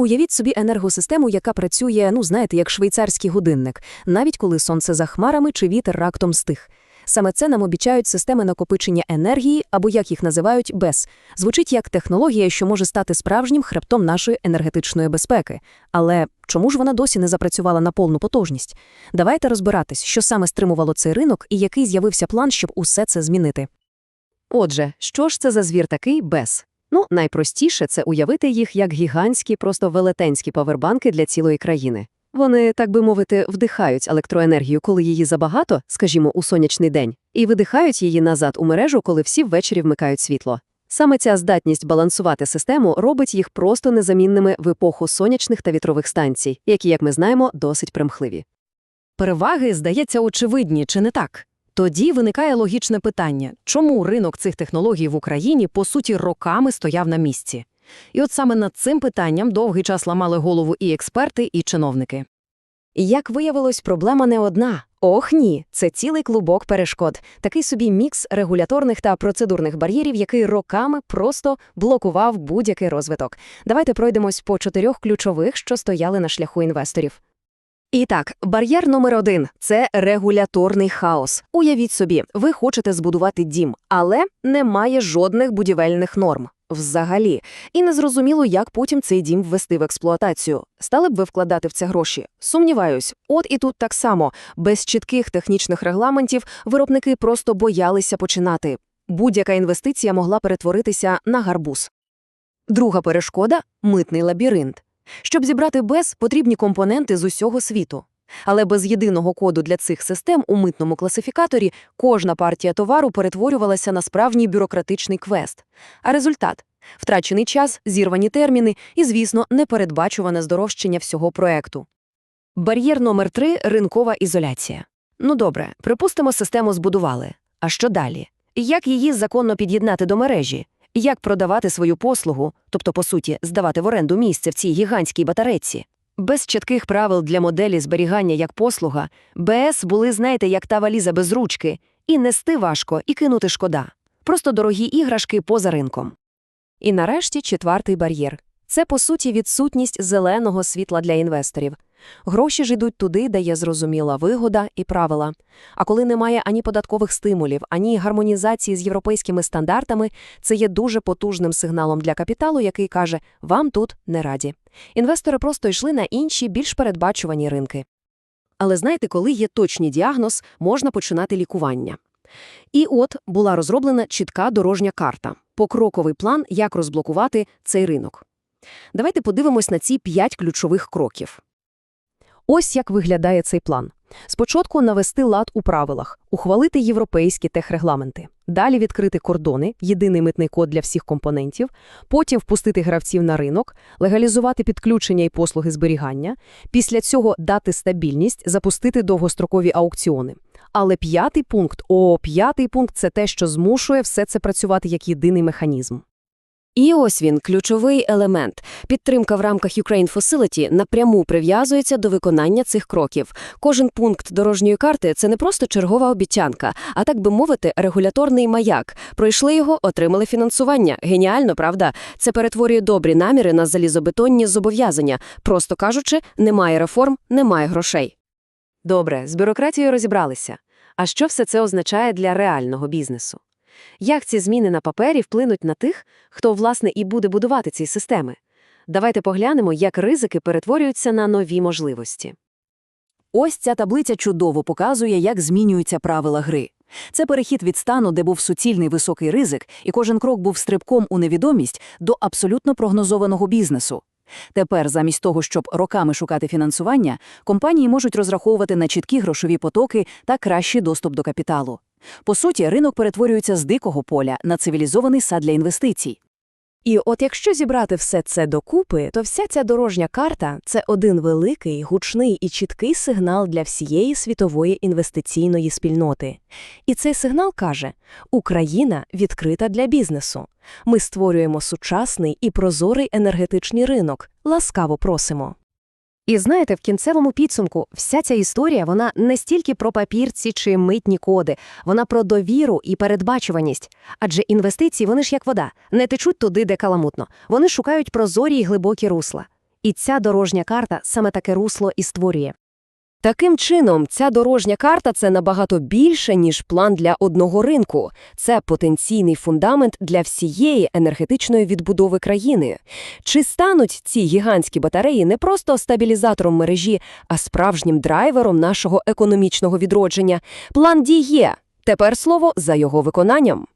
Уявіть собі енергосистему, яка працює, ну знаєте, як швейцарський годинник, навіть коли сонце за хмарами чи вітер раптом стих. Саме це нам обіцяють системи накопичення енергії, або як їх називають БЕС. Звучить як технологія, що може стати справжнім хребтом нашої енергетичної безпеки. Але чому ж вона досі не запрацювала на повну потужність? Давайте розбиратись, що саме стримувало цей ринок і який з'явився план, щоб усе це змінити. Отже, що ж це за звір такий без? Ну, найпростіше це уявити їх як гігантські, просто велетенські павербанки для цілої країни. Вони, так би мовити, вдихають електроенергію, коли її забагато, скажімо, у сонячний день, і видихають її назад у мережу, коли всі ввечері вмикають світло. Саме ця здатність балансувати систему робить їх просто незамінними в епоху сонячних та вітрових станцій, які, як ми знаємо, досить примхливі. Переваги, здається, очевидні, чи не так? Тоді виникає логічне питання, чому ринок цих технологій в Україні, по суті, роками стояв на місці? І от саме над цим питанням довгий час ламали голову і експерти, і чиновники. Як виявилось, проблема не одна. Ох ні, це цілий клубок перешкод, такий собі мікс регуляторних та процедурних бар'єрів, який роками просто блокував будь-який розвиток. Давайте пройдемось по чотирьох ключових, що стояли на шляху інвесторів. І так, бар'єр номер один це регуляторний хаос. Уявіть собі, ви хочете збудувати дім, але немає жодних будівельних норм. Взагалі, і незрозуміло, як потім цей дім ввести в експлуатацію. Стали б ви вкладати в це гроші? Сумніваюсь, от і тут так само, без чітких технічних регламентів виробники просто боялися починати. Будь-яка інвестиція могла перетворитися на гарбуз. Друга перешкода митний лабіринт. Щоб зібрати без, потрібні компоненти з усього світу. Але без єдиного коду для цих систем у митному класифікаторі кожна партія товару перетворювалася на справжній бюрократичний квест. А результат втрачений час, зірвані терміни і, звісно, непередбачуване здорожчання всього проекту. Бар'єр номер три ринкова ізоляція. Ну добре, припустимо, систему збудували. А що далі? Як її законно під'єднати до мережі? Як продавати свою послугу, тобто, по суті, здавати в оренду місце в цій гігантській батареці. Без чітких правил для моделі зберігання як послуга, БС були, знаєте, як та валіза без ручки, і нести важко, і кинути шкода. Просто дорогі іграшки поза ринком. І нарешті четвертий бар'єр. Це, по суті, відсутність зеленого світла для інвесторів. Гроші ж йдуть туди, де є зрозуміла вигода і правила. А коли немає ані податкових стимулів, ані гармонізації з європейськими стандартами, це є дуже потужним сигналом для капіталу, який каже, вам тут не раді. Інвестори просто йшли на інші, більш передбачувані ринки. Але знаєте, коли є точний діагноз, можна починати лікування. І от була розроблена чітка дорожня карта, покроковий план, як розблокувати цей ринок. Давайте подивимось на ці п'ять ключових кроків. Ось як виглядає цей план. Спочатку навести лад у правилах, ухвалити європейські техрегламенти, далі відкрити кордони, єдиний митний код для всіх компонентів, потім впустити гравців на ринок, легалізувати підключення і послуги зберігання, після цього дати стабільність, запустити довгострокові аукціони. Але п'ятий пункт, о, п'ятий пункт це те, що змушує все це працювати як єдиний механізм. І ось він, ключовий елемент. Підтримка в рамках Ukraine Facility напряму прив'язується до виконання цих кроків. Кожен пункт дорожньої карти це не просто чергова обіцянка, а так би мовити, регуляторний маяк. Пройшли його, отримали фінансування. Геніально, правда? Це перетворює добрі наміри на залізобетонні зобов'язання. Просто кажучи, немає реформ, немає грошей. Добре, з бюрократією розібралися. А що все це означає для реального бізнесу? Як ці зміни на папері вплинуть на тих, хто, власне, і буде будувати ці системи? Давайте поглянемо, як ризики перетворюються на нові можливості. Ось ця таблиця чудово показує, як змінюються правила гри. Це перехід від стану, де був суцільний високий ризик, і кожен крок був стрибком у невідомість до абсолютно прогнозованого бізнесу. Тепер, замість того, щоб роками шукати фінансування, компанії можуть розраховувати на чіткі грошові потоки та кращий доступ до капіталу. По суті, ринок перетворюється з дикого поля на цивілізований сад для інвестицій. І от якщо зібрати все це докупи, то вся ця дорожня карта це один великий, гучний і чіткий сигнал для всієї світової інвестиційної спільноти. І цей сигнал каже: Україна відкрита для бізнесу. Ми створюємо сучасний і прозорий енергетичний ринок. Ласкаво просимо. І знаєте, в кінцевому підсумку вся ця історія вона не стільки про папірці чи митні коди, вона про довіру і передбачуваність. Адже інвестиції вони ж як вода, не течуть туди, де каламутно. Вони шукають прозорі й глибокі русла. І ця дорожня карта саме таке русло і створює. Таким чином, ця дорожня карта – це набагато більше, ніж план для одного ринку. Це потенційний фундамент для всієї енергетичної відбудови країни. Чи стануть ці гігантські батареї не просто стабілізатором мережі, а справжнім драйвером нашого економічного відродження? План дій є. Тепер слово за його виконанням.